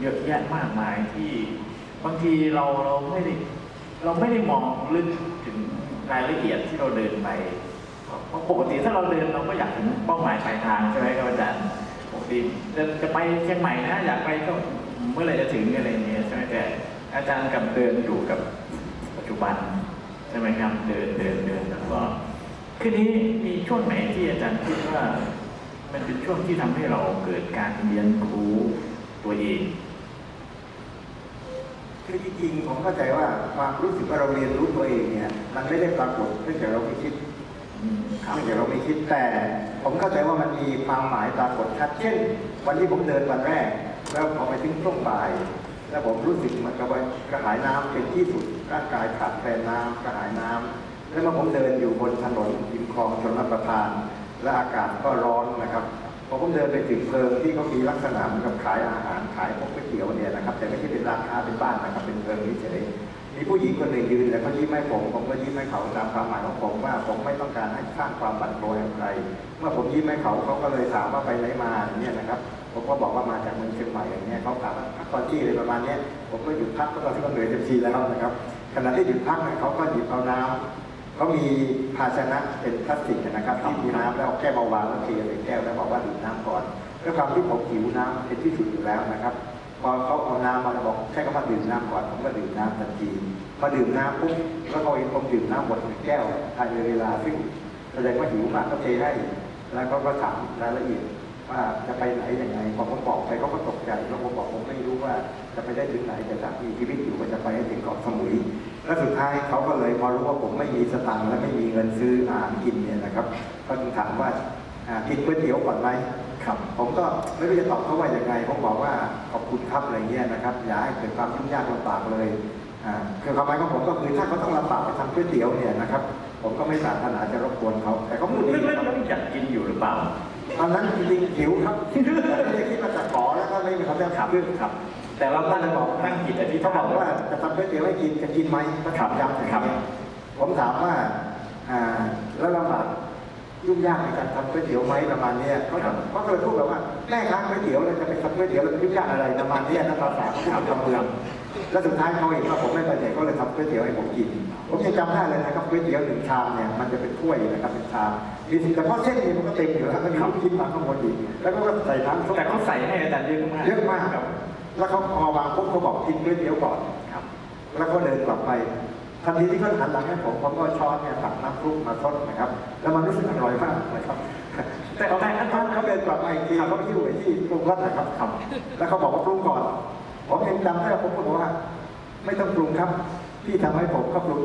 เยอะแยะมากมายที่บางทีเราเราไม่ได้เราไม่ได้มองลึกถึงรายละเอียดที่เราเดินไปเพราะปกติถ้าเราเดินเราก็อยากถึงเป้าหมายปลายทางใช่ไหมครับอาจารย์ปกติเดินจะไปเชียงใหม่นะอยากไปก็เมื่อไหร่จะถึงอะไรเงี้ยใช่ไหมแต่อาจารย์กับเดินอยู่กับปัจจุบันใช่ไหมครับเดินเดินเดินแล้วก็คือนี้มีช่วงไหนที่อาจารย์คิดว่า มันเป็นช่วงที่ทำให้เราเกิดการเรียนรู้ตัวเอง คือจริงๆผมเข้าใจว่าความรู้สึกว่าเราเรียนรู้ตัวเองเนี่ย มันไม่ได้ปรากฏเนื่องจากเราไม่คิดเนื่องจากเราไม่คิดแต่ ผมเข้าใจว่ามันมีความหมายปรากฏชัดเช่น วันที่ผมเดินวันแรก แล้วพอไปถึงช่วงบ่าย แล้วผมรู้สึกเหมือนกับว่ากระหายน้ำเป็นที่สุดร่างกายขาดแคลนน้ำกระหายน้ำแล้วเมื่อผมเดินอยู่บนถนนริมคลองชนรับประทาน และอากาศก็ร้อนนะครับ พอผมเดินไปถึงเพลิงที่เขามีลักษณะเหมือนกับขายอาหารขายพวกก๋วยเตี๋ยวเนี่ยนะครับ แต่ไม่ใช่เป็นร้านค้าเป็นบ้านนะครับเป็นเพลิงเฉยมีผู้หญิงคนหนึ่งยืนแล้วเขายิ้มให้ผมผมก็ยิ้มให้เขาตามความหมายของผมว่าผมไม่ต้องการให้สร้างความบั่นทอนให้ใครเมื่อผมยิ้มให้เขาเขาก็เลยถามว่าไปไหนมาเนี่ยนะครับผมก็บอกว่ามาจากเมืองเชียงใหม่อย่างเงี้ยเขาถามว่าพักตอนที่อะไรประมาณเนี้ยผมก็หยุดพักเพราะตอนที่ก็เหนื่อยเต็มทีแล้วนะครับขณะที่หยุดพักเนี่ยเขาก็หยิบเอาน้ำ เขามีภาชนะเป็นพลาสติกนะครับที่มีน้ำแล้วเอาแก้วมาวางแล้วเทใส่แก้วแล้วบอกว่าดื่มน้ำก่อนด้วยความที่ผมหิวน้ำเป็นที่สุดอยู่แล้วนะครับพอเขาเอาน้ำมาแล้วบอกใช่ก็มาดื่มน้ำก่อนผมก็ดื่มน้ำทันทีพอดื่มน้ำปุ๊บแล้วเขาเองผมดื่มน้ำหมดหนึ่งแก้วภายในเวลาซึ่งแสดงว่าหิวมากก็เทให้แล้วเขาก็ถามรายละเอียดว่าจะไปไหนยังไงพอผมบอกไปเขาก็ตกใจแล้วผมบอกผมไม่รู้ว่าจะไปได้ถึงไหนแต่จากมีชีวิตอยู่ก็จะไปให้ถึงเกาะสมุย แล้วสุดท้ายเขาก็เลยพอรู้ว่าผมไม่มีสตังค์และไม่มีเงินซื้ออาหารกินเนี่ยนะครับก็จึงถามว่าอ่ากินก๋วยเตี๋ยวก่อนไหมครับผมก็ไม่รู้จะตอบเขาว่ายังไงผมบอกว่าขอบคุณครับอะไรเงี้ยนะครับอย่าให้เกิดความยุ่งยากลำบากเลยอ่าคือความหมายของผมก็คือถ้าเขาต้องลำบากไปทำก๋วยเตี๋ยวเนี่ยนะครับผมก็ไม่ปรารถนาจะรบกวนเขาแต่เขาพูดดีลึกนะๆครับแล้วอยากกินอยู่หรือเปล่าตอนนั้นจริงๆหิวครับแต่ไม่ได้คิดว่าจะขอแล้วก็ไม่มีคำแนะครับนำคือครับ แต่เราตั้งบอกตั้งจิตอธิษเขาฐานบอกว่าจะทำก๋วยเตี๋ยวให้กินจะกินไหมก็ถามย้ำอย่างครับนี้ผมถามว่าอ่าแล้วลำบากยุ่งยากในการทำก๋วยเตี๋ยวไหมประมาณเนี้ยเขาจะเขาก็เลยพูดแบบว่าแม่ค้าก๋วยเตี๋ยวเราจะไปทำก๋วยเตี๋ยวเราจะยุ่งยากอะไรประมาณเนี้ยนะภาษาเขาพูดทำเมืองแล้วสุดท้ายเขาเห็นว่าผมไม่ไปไหนก็เลยทำก๋วยเตี๋ยวให้ผมกิน ผมยังจำได้เลยนะครับก๋วยเตี๋ยวหนึ่งชามเนี่ยมันจะเป็นถ้วยนะครับเป็นชามมีสิแต่เพราะเส้นเนี่ยมันก็เต็มอยู่แล้วก็มีลูกชิ้นมาข้างบนอีกแล้วก็ใส่น้ำซุปแต่เขาใส่ให้อาจารย์เยอะมากเยอะมากครับ แล้วเขาพอวางปุ๊บเขาบอกกินก๋วยเตี๋ยวก่อนครับ แล้วก็เดินกลับไปทันทีที่เขาหันหลังให้ผมผมก็ช้อนเนี่ยตักน้ำซุปมาทดนะครับ แล้วมันรู้สึกอร่อยมากนะครับแต่เขาแต่อาจารย์เขาเดินกลับมาอีกทีเขาหิ้วไปที่ปรุงรสนะครับครับแล้วเขาบอกว่าปรุงก่อน ผมยังจำได้ว่าผมก็บอกว่า ไม่ต้องปรุงครับพี่ทำให้ผมก็ปรุง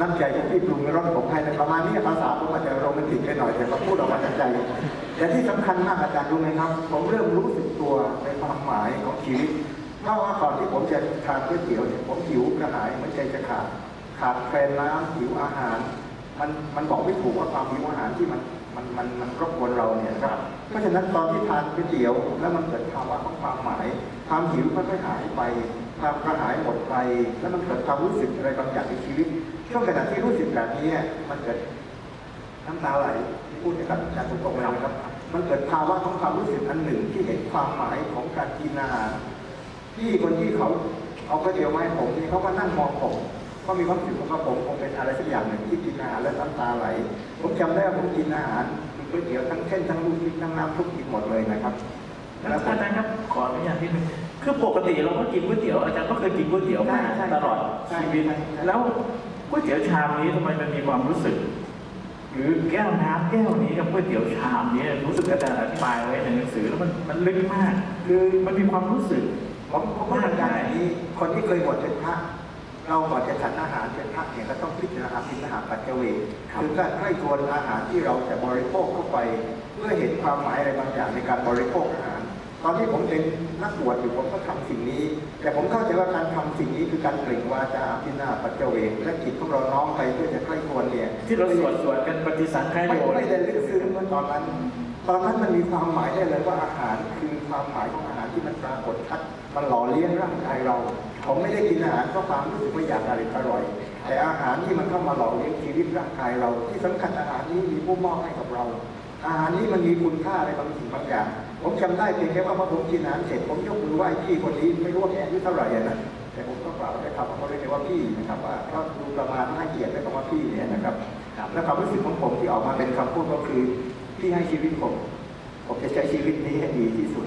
น้ำใจของพี่ปรุงรสผมให้แต่ประมาณนี้ภาษาผมอาจจะโรแมนติกไปหน่อยแต่ก็พูดออกมาจากใจแต่ที่สำคัญมากอาจารย์รู้ไหมครับ ผมเริ่มรู้สึกตัวในความหมายของชีวิต เพราะว่าก่อนที่ผมจะทานก๋วยเตี๋ยวเนี่ยผมหิวกระหายเหมือนใจจะขาดขาดแคลนน้ำหิวอาหาร มันมันบอกไม่ถูกว่าความหิวอาหารที่มันมันมันมันรบกวนเราเนี่ยนะครับ เพราะฉะนั้นตอนที่ทานก๋วยเตี๋ยว แล้วมันเกิดภาวะของความหมายความหิวก็ค่อยๆหายไปความกระหายหมดไป แล้วมันเกิดความรู้สึกอะไรบางอย่างในชีวิตช่วงขณะที่รู้สึกแบบนี้เนี่ยมันเกิดน้ำตาไหลที่พูดอย่างกับอาจารย์ตรงๆเลยนะครับ มันเกิดภาวะของความรู้สึกอันหนึ่งที่เห็นความหมายของการกินอาหาร ที่คนที่เขาเอาก๋วยเตี๋ยวมาให้ผมนี่เขาก็นั่งมองผมก็มีความรู้สึกว่าผมคงเป็นอะไรสักอย่างหนึ่งที่กินอาหารแล้วน้ำตาไหล ผมจำได้ว่าผมกินอาหารมีก๋วยเตี๋ยวทั้งเส้นทั้งลูกชิ้นทั้งน้ำทุกกินหมดเลยนะครับอาจารย์ครับขออนุญาตนิดนึงคือปกติเราก็กินก๋วยเตี๋ยวอาจารย์ก็เคยกินก๋วยเตี๋ยวมาใช่ใช่ตลอดใช่ชีวิตใช่ใช่แล้วก๋วยเตี๋ยวชามนี้ทำไมมันมีความรู้สึก หรือแก้วน้ำแก้วนี้กับก๋วยเตี๋ยวชามนี้รู้สึกอาจารย์อธิบายไว้ในหนังสือแล้วมันมันลึกมาก คือมันมีความรู้สึก ผมผมว่าอย่างนี้ คนที่เคยบวชเป็นพระ เราก่อนจะฉันอาหารเป็นพระเนี่ยก็ต้องพิจารณาพิจารณาปัจเจเวกครับคือการให้ควรอาหารที่เราจะบริโภคเข้าไป เพื่อเห็นความหมายอะไรบางอย่างในการบริโภคอาหาร ตอนที่ผมเป็นนักบวชอยู่ผมก็ทำสิ่งนี้ แต่ผมเข้าใจว่าการทำสิ่งนี้คือการเปล่งวาจาพิจารณาปัจเจเวกและจิตของเราน้อมไปเพื่อจะใกล้ควรเนี่ยที่เราสวดสวดกันปฏิสังขารไม่โยไม่ได้ลึกซึ้งเมื่อตอนนั้นตอนนั้นมันมีความหมายได้เลยว่าอาหารคือความหมายของอาหารที่มันปรากฏชัด มันหล่อเลี้ยงร่างกายเรา ผมไม่ได้กินอาหารเพราะความรู้สึกว่าอยากอร่อยอร่อย แต่อาหารที่มันเข้ามาหล่อเลี้ยงชีวิตร่างกายเรา ที่สำคัญอาหารนี้มีผู้มอบให้กับเรา อาหารนี้มันมีคุณค่าอะไรบางสิ่งบางอย่างผผมจำได้เพียงแค่ว่าพอผมกินอาหารเสร็จผมยกมือไหว้พี่คนนี้ไม่รู้ว่าแกอายุเท่าไหร่อะนะแต่ผมก็กล่าวได้ครับเขาเรียกว่าพี่นะครับว่าก็ดูประมาณน่าเกลียดได้คำว่าพี่เนี่ยนะครับครับและความรู้สึกของผมที่ออกมาเป็นคำพูดก็คือพี่ให้ชีวิตผม ผมจะใช้ชีวิตนี้ให้ดีที่สุด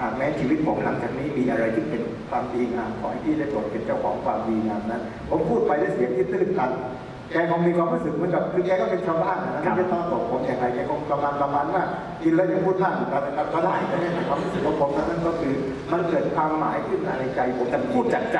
หากแม้ชีวิตผมหลังจากนี้มีอะไรที่เป็นความดีงามขอให้พี่ได้โปรดเป็นเจ้าของความดีงามนั้น ผมพูดไปด้วยเสียงที่ตื้นตันแกคงมีความรู้สึกเหมือนกับคือแกก็เป็นชาวบ้านนะไม่ได้ต้องตกผมอย่างไรแกคงประมาณประมาณว่ากินแล้วยังพูดมากอยู่กันนะครับก็ได้ก็ได้แต่ความรู้สึกของผมนั้นก็คือมันเกิดความหมายขึ้นมาในใจผมแต่พูดจากใจ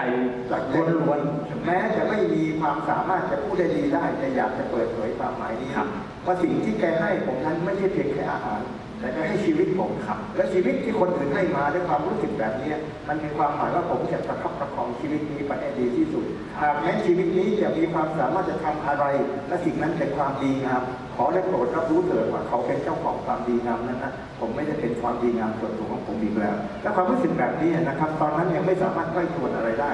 จากล้วนแม้จะไม่มีความสามารถจะพูดได้ดีได้แต่อยากจะเปิดเผยความหมายนี้ครับว่าสิ่งที่แกให้ผมนั้นไม่ใช่เพียงแค่อาหาร แต่แกให้ชีวิตผมครับ และชีวิตที่คนอื่นให้มาด้วยความรู้สึกแบบนี้มันมีความหมายว่าผมจะประคับประคองชีวิตนี้ไปให้ดีที่สุดหากแม้ชีวิตนี้จะมีความสามารถจะทำอะไร และสิ่งนั้นเป็นความดีงามขอได้โปรดรับรู้เถิดว่าเขาเป็นเจ้าของความดีงามนั้นนะผมไม่ได้เป็นความดีงามส่วนตัวของผมอีกแล้ว และความรู้สึกแบบนี้นะครับ ตอนนั้นยังไม่สามารถใกล้ชวนอะไรได้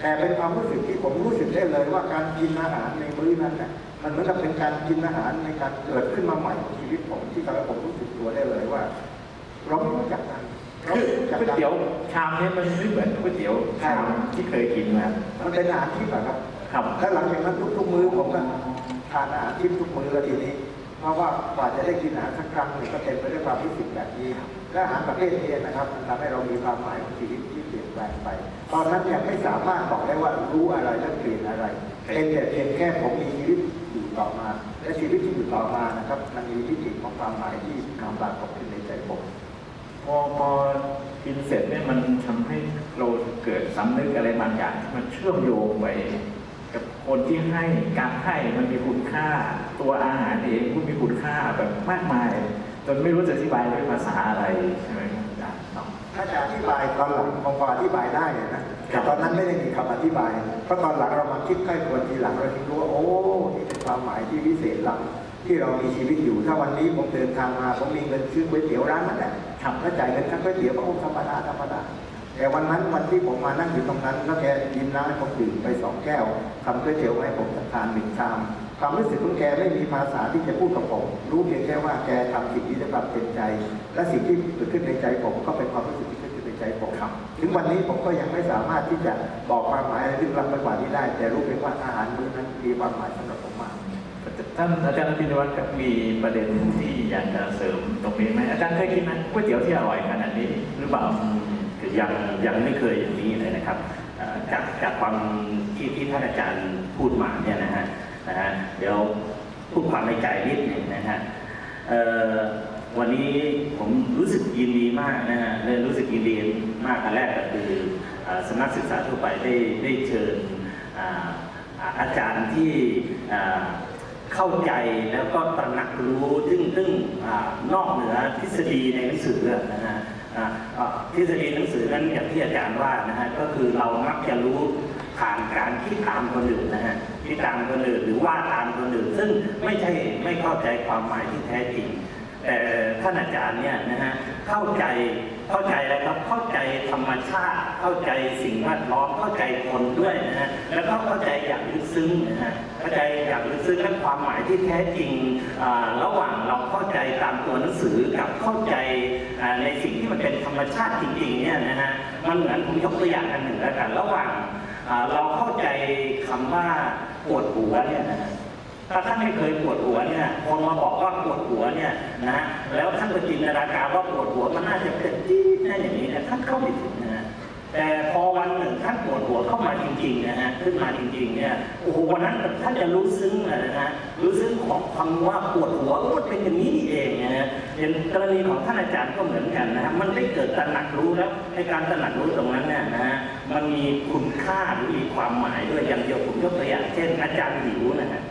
แต่เป็นความรู้สึกที่ผมรู้สึกได้เลยว่าการกินอาหารในมื้อนั้นนะ มันเหมือนกับเป็นการกินอาหารในการเกิดขึ้นมาใหม่ของชีวิตผมที่ทำให้ผมรู้สึกตัวได้เลยว่า เราไม่รู้จักกันเราคือไม่รู้จักก๋วยกันเตี๋ยวชามนี้มันไม่เหมือนก๋วยเตี๋ยวชามที่เคยกินมามันเป็นอาหารที่แบบครับ ครับแล้วหลังจากนั้นทุกๆมื้อผมก็ทานอาหารที่ทุกมื้อแล้วทีนี้ เพราะว่ากว่าจะได้กินอาหารสักครั้งหนึ่งก็เต็มไปด้วยความรู้สึกแบบนี้ และอาหารประเภทนี้นะครับมันทำให้เรามีความหมายของชีวิตที่เปลี่ยนแปลงไป ตอนนั้นยังไม่สามารถบอกได้ว่ารู้อะไรและเปลี่ยนอะไรเป็นแต่เพียงแค่ผมมีชีวิตอยู่ต่อมา และชีวิตที่อยู่ต่อมานะครับ มันมีมิติของความหมายที่นำปรากฏขึ้นในใจผมพอพอกินเสร็จเนี่ยมันทำให้เราเกิดสำนึกอะไรบางอย่างที่มันเชื่อมโยงไปกับคนที่ให้การให้มันมีคุณค่า ตัวอาหารเองก็มีคุณค่าแบบมากมายจนไม่รู้จะอธิบายด้วยภาษาอะไรใช่ไหม ถ้าจะอธิบายตอนหลังผมพออธิบายได้นะ แต่ตอนนั้นไม่ได้มีคำอธิบาย เพราะตอนหลังเรามาคิดใกล้ควรทีหลังเราถึงรู้ว่าโอ้นี่เป็นความหมายที่พิเศษล้ำที่เรามีชีวิตอยู่ ถ้าวันนี้ผมเดินทางมาผมมีเงินซื้อก๋วยเตี๋ยวร้านนั้นแหละครับแล้วจ่ายเงินค่าก๋วยเตี๋ยวก็คงธรรมดาธรรมดาแต่วันนั้นวันที่ผมมานั่งอยู่ตรงนั้น แล้วแกยินน้ำให้ผมดื่มไปสองแก้วทำก๋วยเตี๋ยวให้ผมทานหนึ่งชาม ความรู้สึกของแกไม่มีภาษาที่จะพูดกับผม รู้เพียงแค่ว่าแกทำสิ่งที่ได้รับเต็มใจ และสิ่งที่เกิดขึ้นในใจผมก็เป็นความรู้สึกที่เกิดขึ้นในใจผมครับถึงวันนี้ผมก็ยังไม่สามารถที่จะบอกความหมายอะไรลึกล้ำไปกว่านี้ได้ แต่รู้เพียงว่าอาหารมื้อนั้นมีความหมายสำหรับผมมากท่านอาจารย์พินวัตรครับมีประเด็นที่อยากจะเสริมตรงนี้ไหมอาจารย์เคยกินไหมก๋วยเตี๋ยวที่อร่อยขนาดนี้หรือเปล่าคือยังยังไม่เคยอย่างนี้เลยนะครับเอ่อจากจากความที่ที่ท่านอาจารย์พูดมาเนี่ยนะฮะ นะฮะเดี๋ยวพูดความในใจนิดหนึ่งนะฮะวันนี้ผมรู้สึกยินดีมากนะฮะเลยรู้สึกยินดีมากอันแรกก็คืออสำนักศึกษาทั่วไปได้ได้เชิญอาอ่าจารย์ที่เข้าใจแล้วก็ตระหนักรู้ซึ่งซึ่งอนอกเหนือทฤษฎีในหนังสือนะฮะทฤษฎีหนังสือนั้นอย่างที่อาจารย์ว่านะฮะก็คือเรามักจะรู้ ผ่านการคิดตามคนอื่นนะฮะคิดตามคนอื่นหรือว่าตามคนอื่น ซึ่งไม่ใช่ไม่เข้าใจความหมายที่แท้จริงแต่ท่านอาจารย์เนี่ยนะฮะเข้าใจเข้าใจอะไรครับเข้าใจธรรมชาติ เข้าใจสิ่งแวดล้อมเข้าใจคนด้วยนะฮะแล้วก็เข้าใจอย่างลึกซึ้งนะฮะเข้าใจอย่างลึกซึ้งและความหมายที่แท้จริงระหว่างเราเข้าใจตามตัวหนังสือกับเข้าใจในสิ่งที่มันเป็นธรรมชาติจริงๆเนี่ยนะฮะมันเหมือนผมยกตัวอย่างอันหนึ่งแล้วกันระหว่าง เราเข้าใจคำว่าปวดหัวเนี่ยนะฮะถ้าท่านไม่เคยปวดหัวเนี่ยคนมาบอกว่าปวดหัวเนี่ยนะแล้วท่านก็จินตนาการว่าปวดหัวมันน่าจะเป็นจี๊ดนะอย่างนี้นะท่านเข้าไม่ถึงนะฮะแต่พอวันหนึ่งท่านปวดหัวเข้ามาจริงๆนะฮะขึ้นมาจริงๆเนี่ยโอ้โหวันนั้นท่านจะรู้ซึ้งเลยนะฮะรู้ซึ้งของคำว่าปวดหัวว่าเป็นอย่างนี้เองนะฮะอย่างกรณีของท่านอาจารย์ก็เหมือนกันนะฮะมันได้เกิดตระหนักรู้แล้วในการตระหนักรู้ตรงนั้นเนี่ยนะฮะมันมีคุณค่าหรือมีความหมายด้วยอย่างเดียวผมยกตัวอย่างเช่น อาจารย์หิวนะฮะ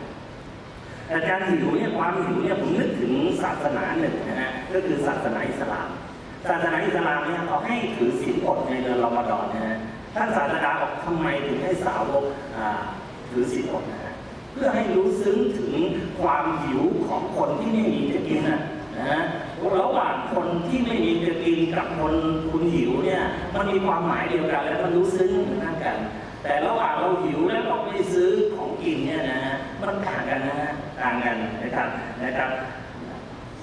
อาจารย์หิวเนี่ยความหิวเนี่ยผมนึกถึงศาสนาหนึ่งนะฮะก็คือศาสนาอิสลาม ศาสนาอิสลามเนี่ยเขาให้ถือศีลอดในเดือนรอมฎอนนะฮะท่านศาสดาบอกทำไมถึงให้สาวกอ่าถือศีลอดนะฮะเพื่อให้รู้ซึ้งถึงความหิวของคนที่ไม่มีจะกินนะ นะระหว่างคนที่ไม่มีจะกินกับคนคุณหิวเนี่ยมันมีความหมายเดียวกัน และมันรู้ซึ้งเหมือนกัน แต่ระหว่างเราหิวแล้วก็ไม่ซื้อของกินเนี่ยนะฮะมันต่างกันนะฮะต่างกันนะครับนะครับ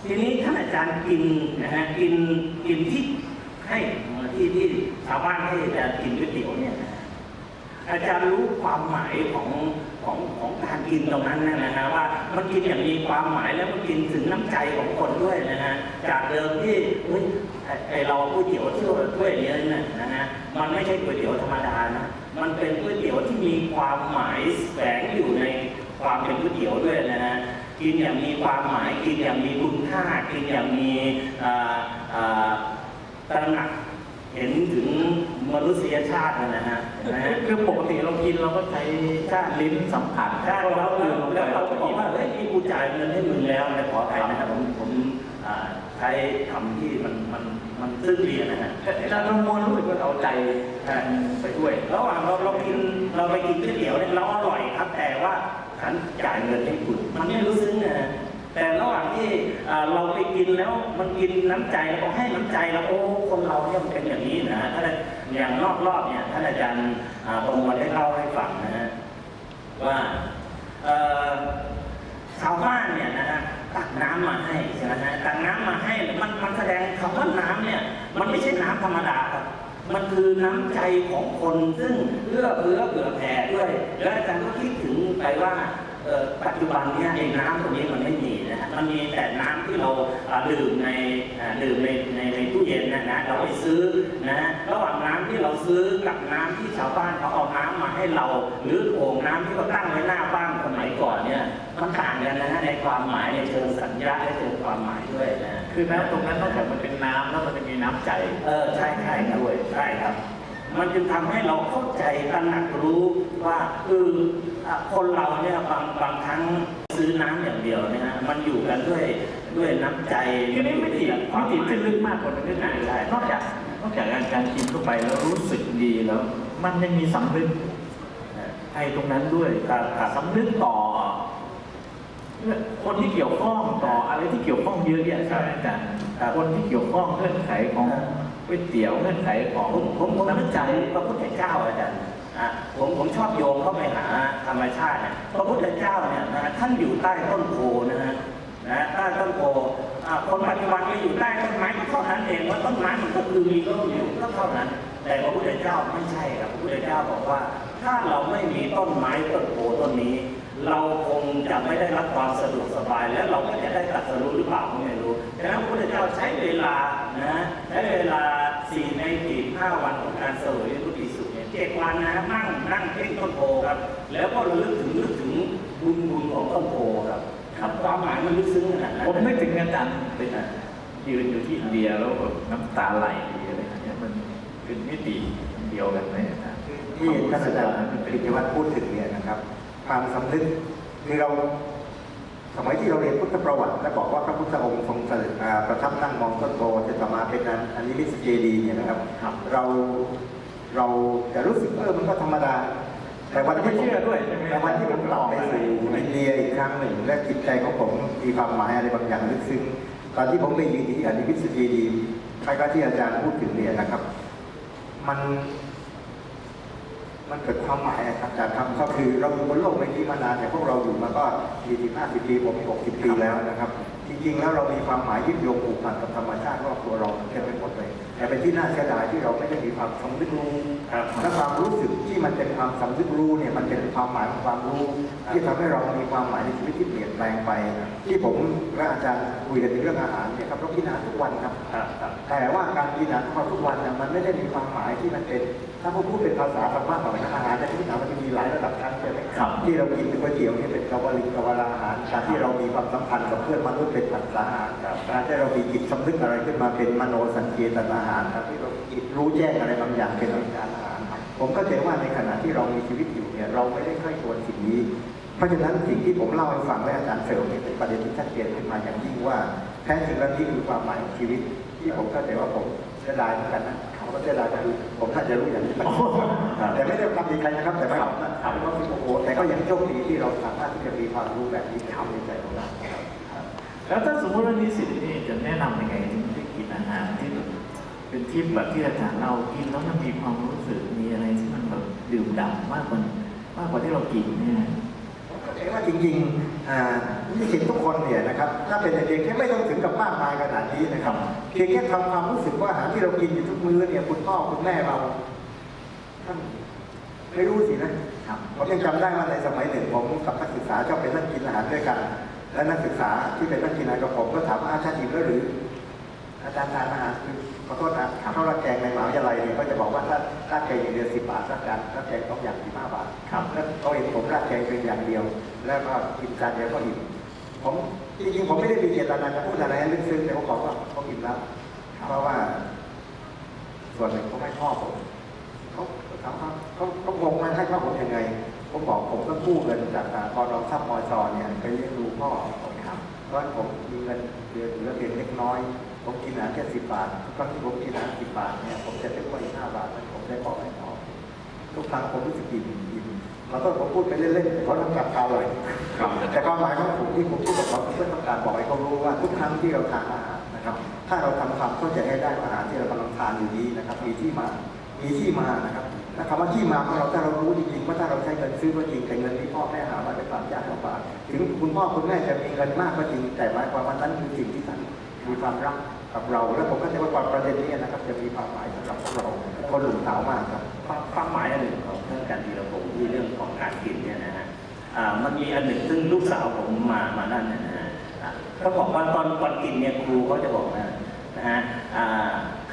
ทีนี้ท่านอาจารย์กินนะฮะกินกินที่ให้ที่ที่ชาวบ้านให้อาจารย์กินก๋วยเตี๋ยวเนี่ยอาจารย์รู้ความหมายของ ของของการกินตรงนั้นนะฮะว่ามันกินอย่างมีความหมายแล้วมันกินถึงน้ำใจของคนด้วยนะฮะจากเดิมที่เฮ้ยไอ้ไอเราก๋วยเตี๋ยวที่เราถ้วยเนี้ยนะนะฮะมันไม่ใช่ก๋วยเตี๋ยวธรรมดานะมันเป็นก๋วยเตี๋ยวที่มีความหมายแฝงอยู่ในความเป็นก๋วยเตี๋ยวด้วยนะฮะกินอย่างมีความหมายกินอย่างมีคุณค่ากินอย่างมีอ่าอ่าตระหนักเห็นถึง นุษยชาตินะฮะนะฮะคือปกติเรากินเราก็ใช้ชาติลิ้นสัมผัสถ้าเราเราแล้ดื่วมลงไปแล้วเราเราก็ก็บอกิกนว่าเฮ้ยนี่กูจ่ายเงินให้มึงแล้วนะขออภัยนะครับผมผมอ่าใช้คำที่มันมันมันซื่อเรียนนะฮะแต่เรามวลรู้สึกว่าเอาใจไปด้วยระหว่างเราเรากินเราไปกินก๋วยเตี๋ยวเนี่ยเราอร่อยครับแต่ว่าฉันจ่ายเงินให้คุณมันไม่รู้ซึ้งนะฮะ แต่ระหว่างที่เราไปกินแล้วมันกินน้ำใจแล้วก็ให้น้ำใจแล้วโอ้คนเราเนี่ยมันเป็นอย่างนี้นะฮะถ้าอย่างนอกรอบเนี่ยท่านอาจารย์ประมวลได้เล่าให้ฟังนะฮะว่าชาวบ้านเนี่ยนะฮะตักน้ำมาให้ใช่ไหมฮะตักน้ำมาให้มันมันแสดงคำว่าน้ำเนี่ยมันไม่ใช่น้ำธรรมดาครับมันคือน้ำใจของคนซึ่งเอื้อเฟื้อเผื่อแผ่ด้วย และอาจารย์ก็คิดถึงไปว่า ปัจจุบันเนี่ยไอ้น้ำตรงนี้มันไม่มีนะฮะมันมีแต่น้ำที่เราอ่าดื่มในอ่าดื่มในในในตู้เย็นนะนะเราไปซื้อนะฮะระหว่างน้ำที่เราซื้อกับน้ำที่ชาวบ้านเขาเอาน้ำมาให้เรา หรือโอ่งน้ำที่เขาตั้งไว้หน้าบ้านสมัยก่อนเนี่ยมันต่างกันนะฮะในความหมายในเชิงสัญญาและเชิงความหมายด้วยนะคือน้ำตรงนั้นนอกจากมันเป็นน้ำแล้วมันจะมีน้ำใจเออใช่ใช่ครับใช่ครับ มันจึงทำให้เราเข้าใจตระหนักรู้ว่าเอออะคนเราเนี่ยบางบางครั้งซื้อน้ำอย่างเดียวเนะฮะมันอยู่กันด้วยด้วยน้ำใจทีนี้ไม่ติดควาไม่มติดที่ลึกมากกว่านั้นก็คือใช่นอกจากนอกจากการการกินเข้าไปแล้วรู้สึกดีแล้ว มันยังมีสำนึกไอ้ตรงนั้นด้วยครับครับสำนึกต่อคนที่เกี่ยวข้องต่ออะไรที่เกี่ยวข้องเยอะแยะใช่ไหมอาจารย์คนที่เกี่ยวข้องเงื่อนไขของ ก๋วยเตี๋ยวเงื่อนไขของผมผมนึกน้ำใจพระพุทธเจ้าอาจารย์ผมผมชอบโยงเข้าไปหาธรรมชาติเนี่ยพระพุทธเจ้าเนี่ยนะท่านอยู่ใต้ต้นโพนะฮะนะใต้ต้นโพคนปัจจุบันก็อยู่ใต้ต้นไม้เท่านั้นเองว่าต้นไม้มันก็คือมีร่มอยู่ก็เท่านั้น แต่พระพุทธเจ้าไม่ใช่ครับพระพุทธเจ้าบอกว่า ถ้าเราไม่มีต้นไม้ต้นโพต้นนี้ เราคงจะไม่ได้รับความสะดวกสบาย และเราก็จะได้ตรัสรู้หรือเปล่าไม่รู้ดังนั้นพระพุทธเจ้าใช้เวลานะใช้เวลา สี่ในสี่ห้าวันของการเสวยพุทธิสุขเนี่ยเจ็ดวันนะครับนั่งนั่งเพ่งต้นโพครับ แล้วก็ระลึกถึงนึกถึงบุญบุญของต้นโพครับครับความหมายมันลึกซึ้งขนาดนั้นผมนึกถึงอาจารย์ไปนะยืนอยู่ที่อินเดียแล้วแบบน้ำตาไหลอะไรอย่างเงี้ยมันเป็นมิติเดียวกันไหมอาจารย์ที่ท่านอาจารย์ปริยวัฒน์พูดถึงเนี่ยนะครับ ความสำนึกคือเรา สมัยที่เราเรียนพุทธประวัติและบอกว่าพระพุทธองค์ทรงเสด็จอ่าประทับนั่งมองต้นโพจะต่อมาเป็นอันอันนี้มิสเจดีย์เนี่ยนะครับครับ เราเราจะรู้สึกเออมันก็ธรรมดา แต่วันที่ไม่เชื่อด้วยใช่ไหมแต่วันที่ผมกลับไปสู่อินเดียอีกครั้งหนึ่ง และจิตใจของผมมีความหมายอะไรบางอย่างลึกซึ้งตอนที่ผมไปยืนที่อันนี้มิสเจดีย์ใครก็ที่อาจารย์พูดถึงเนี่ยนะครับ มัน มันเกิดความหมายนะครับจากคำก็คือเราอยู่บนโลกใบนี้มานานแต่พวกเราอยู่มาก็สี่สิบห้าสิบปีผมหกสิบปีแล้วนะครับ จริงๆแล้วเรามีความหมายยึดโยงผูกพันกับธรรมชาติรอบตัวเราเต็มไปหมดเลยแต่เป็นที่น่าเสียดายที่เราไม่ได้มีความสำนึกรู้ครับและความรู้สึกที่มันเป็นความสำนึกรู้เนี่ยมันเป็นความหมายของความรู้ ที่ทำให้เรามีความหมายในชีวิตที่เปลี่ยนแปลงไป ที่ผมและอาจารย์คุยกันในเรื่องอาหารเนี่ยครับเรากินอาหารทุกวันครับครับครับแต่ว่าการกินอาหารของเราทุกวันเนี่ยมันไม่ได้มีความหมายที่มันเป็น ถ้าผมพูดเป็นภาษาธรรมะของอาหารในที่อาหารมันจะมีหลายระดับชั้นใช่ไหมครับที่เรากินก๋วยเตี๋ยวเนี่ยเป็นกาวลิกาวลาอาหารการที่เรามีความสัมพันธ์กับเพื่อนมนุษย์เป็นผัสสะอาหารการที่เรามีจิตสำนึกอะไรขึ้นมาเป็นมโนสัญเจตนาอาหารการที่เราจิตรู้แจ้งอะไรบางอย่างเป็นวิญญาณอาหาร ผมก็เจอว่าในขณะที่เรามีชีวิตอยู่เนี่ยเราไม่ได้ค่อยควรสิ่งนี้เพราะฉะนั้นสิ่งที่ผมเล่าให้ฟังและอาจารย์เสริมเนี่ยเป็นประเด็นที่ชัดเจนขึ้นมาอย่างยิ่งว่าแท้จริงแล้วนี่คือความหมายของชีวิต ที่ผมเข้าใจว่าผมเสียดายเหมือนกันนะ เขาก็เสียดายก็คือผมน่าจะรู้อย่างนี้แต่ไม่ได้ทำดีใครนะครับ แต่ไม่ผมนะทำก็คือโอ้โหแต่ก็ยังโชคดีที่เราสามารถที่จะมีความรู้แบบนี้ทำในใจของเราครับแล้วถ้าสมมติว่านิสิตนี่จะแนะนำยังไงถึงได้กินอาหารที่แบบเป็นที่แบบที่อาจารย์เรากินแล้วมันมีความรู้สึกมีอะไรที่มันแบบดื่มด่ำมากกว่ามากกว่าที่เรากินเนี่ยผมเข้าใจว่าจริงๆอ่านิสิตทุกคนเนี่ยนะครับ ถ้าเป็นเด็กๆแค่ไม่ต้องถึงกับมากมายขนาดนี้นะครับ เพียงแค่ทำความรู้สึกว่าอาหารที่เรากินอยู่ทุกมื้อเนี่ยคุณพ่อคุณแม่เราท่านไม่รู้สินะครับผมยังจำได้ว่าในสมัยหนึ่งผมกับนักศึกษาชอบไปนั่งกินอาหารด้วยกัน และนักศึกษาที่เป็นนั่งกินอาหารกับผมก็ถามว่าอาจารย์อิ่มแล้วหรือ อาจารย์ทานอาหารคือขอโทษนะข้าวราดแกงในมหาวิทยาลัยเนี่ยก็จะบอกว่าถ้าราดแกงอย่างเดียวสิบบาทราดแกงราดแกงต้องอย่างสิบห้าบาทครับแล้วเขาเห็นผมราดแกงเป็นอย่างเดียว แล้วก็กินจานเดียวก็อิ่ม ผมจริงๆผมไม่ได้มีเจตนาจะพูดอะไรให้ลึกซึ้งแต่ผมบอกว่าเขาอิ่มแล้วเพราะว่า ส่วนหนึ่งเขาไม่ชอบผมเขาถามว่าเขาเขางงมาให้พ่อผมยังไงผมบอกผมก็กู้เงินจากกรองทรัพย์มชเนี่ยไปเลี้ยงดูพ่อผมครับเพราะผมมีเงินเดือนเหลือเพียงเล็กน้อย ผมกินอาหารแค่สิบบาททุกครั้งที่ผมกินอาหารสิบบาทเนี่ยผมจะได้กว่าอีกห้าบาทนั้นผมได้บอกให้พ่อทุกครั้งผมรู้สึกอิ่มอิ่ม ขอโทษผมพูดไปเล่นๆเพราะน้ำกัดตาเลยครับแต่ความหมายของผมที่ผมพูดกับเขาเพื่อต้องการบอกให้เขารู้ว่าทุกครั้งที่เราทานอาหารนะครับ ถ้าเราทำความเข้าใจให้ได้ว่าอาหารที่เรากำลังทานอยู่นี้นะครับ มีที่มา มีที่มานะครับและคำว่าที่มาของเราถ้าเรารู้จริงๆว่าถ้าเราใช้เงินซื้อก็จริงแต่เงินที่พ่อแม่หามาจากความยากลำบากถึงคุณพ่อคุณแม่จะมีเงินมากก็จริง แต่หมายความว่านั้นคือสิ่งที่ท่านมีความรักกับเรา และผมก็จะว่าความประเด็นนี้นะครับ จะมีความหมายสำหรับพวกเราคนหนุ่มสาวมากครับความความหมายอันหนึ่งของท่านการทีละพงศ์ ที่เรื่องของการกินเนี่ยนะฮะอ่ามันมีอันหนึ่งซึ่งลูกสาวผมมามานั่นเนยนะฮะเขาบอกว่าตอนก่อนกินเนี่ยครูเขาจะบอกนะนะฮะ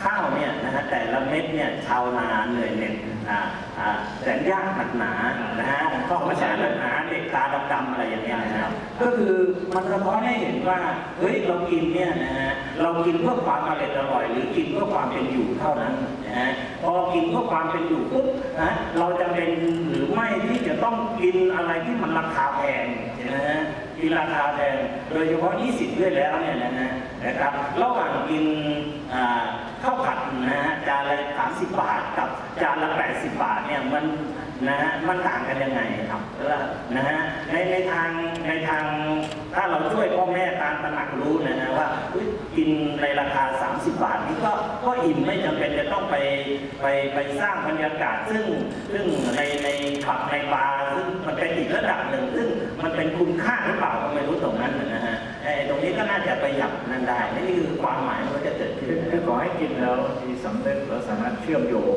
ข้าวเนี่ยนะฮะแต่ละเม็ดเนี่ยชาวนาเหนื่อยเหน็ดอ่าอ่าแสนยากหนักหนานะฮะก็มาแสนหนักหนาเด็กตาดำๆอะไรอย่างเงี้ยนะครับก็คือมันสะท้อนให้เห็นว่าเฮ้ยเรากินเนี่ยนะฮะเรากินเพื่อความอร่อยอร่อย หรือกินเพื่อความเป็นอยู่เท่านั้นนะฮะ พอกินเพื่อความเป็นอยู่ปุ๊บนะเราจะเป็นหรือไม่ที่จะต้องกินอะไรที่มันราคาแพงนะฮะกินราคาแพงโดยเฉพาะ 20ด้วยแล้วเนี่ยนะฮะนะครับระหว่างกินข้าวผัดนะฮะจานละ30 บาทกับจานละ 80 บาทเนี่ยมัน นะฮะมันต่างกันยังไงครับแล้วนะฮะในในทางในทางถ้าเราช่วยพ่อแม่ตามตระหนักรู้นะฮะว่าอุ๊ยกินในราคา 30 บาทนี่ก็ก็อิ่มไม่จำเป็นจะต้องไปไปไปสร้างบรรยากาศ ซึ่งซึ่งในในผับในบาร์ซึ่งมันเป็นอีกระดับหนึ่ง ซึ่งมันเป็นคุณค่าหรือเปล่าก็ไม่รู้ตรงนั้นนะฮะไอ้ตรงนี้ก็น่าจะไปหยับนั่นได้นี่คือความหมายมันก็จะเกิดขึ้นคือคือขอให้กินแล้วมีสำนึกแล้วสามารถเชื่อมโยง